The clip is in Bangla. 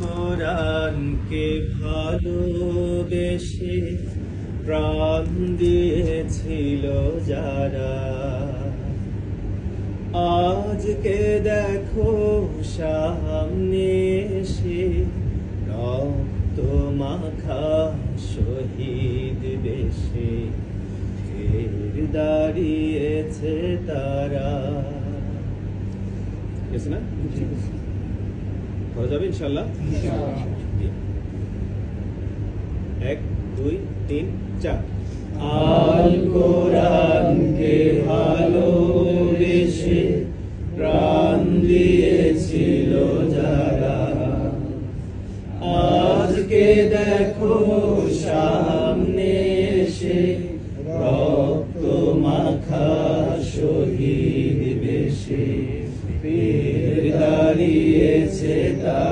কোরআনকে ভালোবেসে প্রাণ দিয়েছিল যারা। আজকে দেখো সামনে এসে রক্ত মাখা শহীদ বেশে ফের দাঁড়িয়েছে তারা। না করা যাবে ইনশাল্লাহ এক, দুই, তিন, চার। আল কোরআনকে ভালোবেসে প্রাণ দিয়েছিল যারা। আজকে দেখো সামনে এসে রক্ত মাখা শহীদ বেশে। দাঁড়িয়েছে তা